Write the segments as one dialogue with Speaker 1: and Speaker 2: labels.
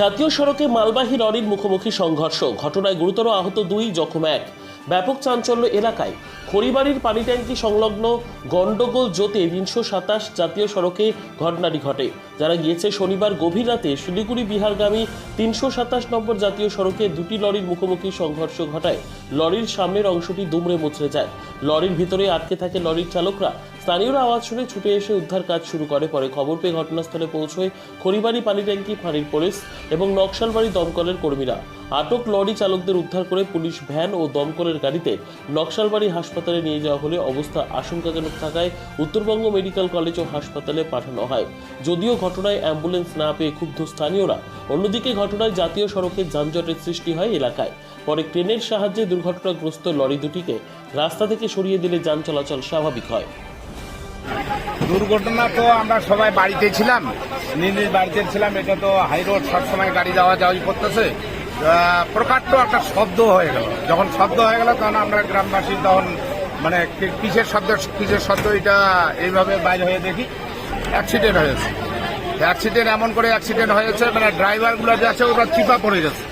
Speaker 1: জাতীয় সড়কে মালবাহী লরির মুখোমুখি সংঘর্ষ। ঘটনায় গুরুতর আহত দুই, জখম এক। ব্যাপক চাঞ্চল্য এলাকায়। খড়িবাড়ির পানি ট্যাঙ্কি সংলগ্ন গন্ডগোল জোতে তিনশো সাতাশ জাতীয় সড়কে ঘটনাটি ঘটে। যারা গিয়েছে, শনিবার গভীর রাতে শিলিগুড়ি বিহারগামী তিনশো সাতাশ নম্বর জাতীয় সড়কে দুটি লরির মুখোমুখি সংঘর্ষ ঘটায়। লরির সামনের অংশটি দুমড়ে মুচড়ে যায়। লরির ভিতরে আটকে থাকে লরির চালকরা। স্থানীয়রা আওয়াজ শুনে ছুটে এসে উদ্ধার কাজ শুরু করে। পরে খবর পেয়ে ঘটনাস্থলে পৌঁছয় খড়িবাড়ি পানি ট্যাঙ্কি, ফাঁড়ির পুলিশ এবং নকশালবাড়ি দমকলের কর্মীরা। আটক লরি চালকদের উদ্ধার করে পুলিশ ভ্যান ও দমকলের গাড়িতে নকশালবাড়ি হাসপাতালে নিয়ে যাওয়া হলে অবস্থা আশঙ্কাজনক থাকায় উত্তরবঙ্গ মেডিকেল কলেজ ও হাসপাতালে পাঠানো হয়। যদিও ঘটনায় অ্যাম্বুলেন্স না পেয়ে ক্ষুব্ধ স্থানীয়রা। অন্যদিকে ঘটনায় জাতীয় সড়কে যানজটের সৃষ্টি হয় এলাকায়। পরে ক্রেনের সাহায্যে দুর্ঘটনাগ্রস্ত লরি দুটিকে রাস্তা থেকে সরিয়ে দিলে যান চলাচল স্বাভাবিক হয়।
Speaker 2: দুর্ঘটনা তো আমরা সবাই বাড়িতে ছিলাম। নিজ নিজ বাড়িতে ছিলাম। এটা তো হাই রোড সবসময় গাড়ি যাওয়া যাওয়াই করতেছে। প্রকাণ্ড একটা শব্দ হয়ে গেল। যখন শব্দ হয়ে গেল, তখন আমরা গ্রামবাসী তখন মানে কিসের শব্দ কিসের শব্দ এটা এইভাবে বাইরে হয়ে দেখি? অ্যাক্সিডেন্ট হয়েছে অ্যাক্সিডেন্ট এমন করে অ্যাক্সিডেন্ট হয়েছে মানে ড্রাইভারগুলো যে আছে, ওরা চিপা পড়ে গেছে।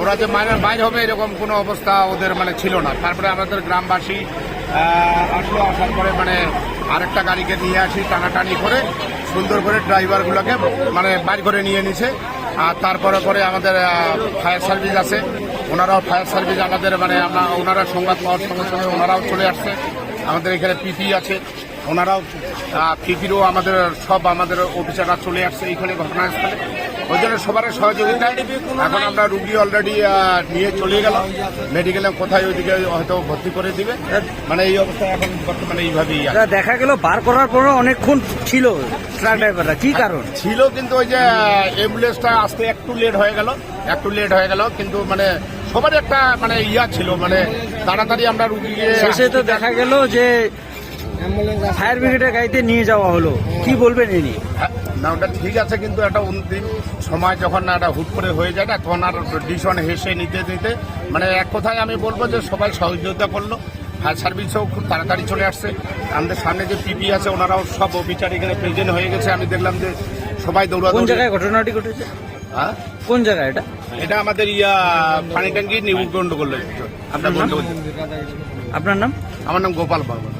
Speaker 2: ওরা যে মায়ের বাইর হবে এরকম কোনো অবস্থা ওদের মানে ছিল না। তারপরে আমাদের গ্রামবাসী আসলো, আসার পরে মানে আরেকটা গাড়িকে নিয়ে আসি টানাটানি করে, সুন্দর করে ড্রাইভারগুলোকে মানে বাইর করে নিয়ে নিছে। আর তারপরে পরে আমাদের ফায়ার সার্ভিস আছে। ওনারাও ফায়ার সার্ভিস আমাদের মানে আমরা ওনারা সংবাদ পাওয়ার সঙ্গে সঙ্গে ওনারাও চলে আসছে। আমাদের এখানে পিপি আছে ওনারাও পিপিরও আমাদের সব আমাদের অফিসাররা চলে আসছে এইখানে ঘটনাস্থলে। ওই জন্য সবার সহযোগিতায় এখন আমরা রুগী অলরেডি নিয়ে চলে গেল মেডিকেলে কোথায় ওইদিকে হয়তো ভর্তি করে দিবে। মানে এই অবস্থা এখন বর্তমানে এইভাবেই।
Speaker 3: দেখা গেল বার করার পরে অনেকক্ষণ ছিল ট্রাক ড্রাইভাররা কি কারণ?
Speaker 2: ছিল কিন্তু ওই যে অ্যাম্বুলেন্সটা আসতে একটু লেট হয়ে গেল একটু লেট হয়ে গেল কিন্তু মানে সবার একটা মানে ইয়া ছিল মানে তাড়াতাড়ি আমরা রুগীকে
Speaker 3: শেষে তো দেখা গেল যে ফায়ার ব্রিগেডের গাড়িতে নিয়ে যাওয়া হলো। কি বলবেন এ নিয়ে
Speaker 2: না ওটা ঠিক আছে কিন্তু একটা অন্তিম সময় যখন একটা হুট করে হয়ে যায় না তখন আর ডিসিশন হেসে নিতে নিতে মানে এক কথায় আমি বলব যে সবাই সহযোগিতা করল। ফায়ার সার্ভিসও খুব তাড়াতাড়ি চলে আসছে। আমাদের সামনে যে পিপি আছে ওনারাও সব অফিসার এখানে প্রেজেন্ট হয়ে গেছে। আমি দেখলাম যে সবাই
Speaker 3: কোন জায়গায় ঘটনাটি ঘটেছে? কোন জায়গা এটা?
Speaker 2: এটা আমাদের ইয়া পানি ট্যাঙ্কি নিউ গন্ডগোল আপনার গন্ডগোল
Speaker 3: আপনার নাম?
Speaker 2: আমার নাম গোপাল বর্মন।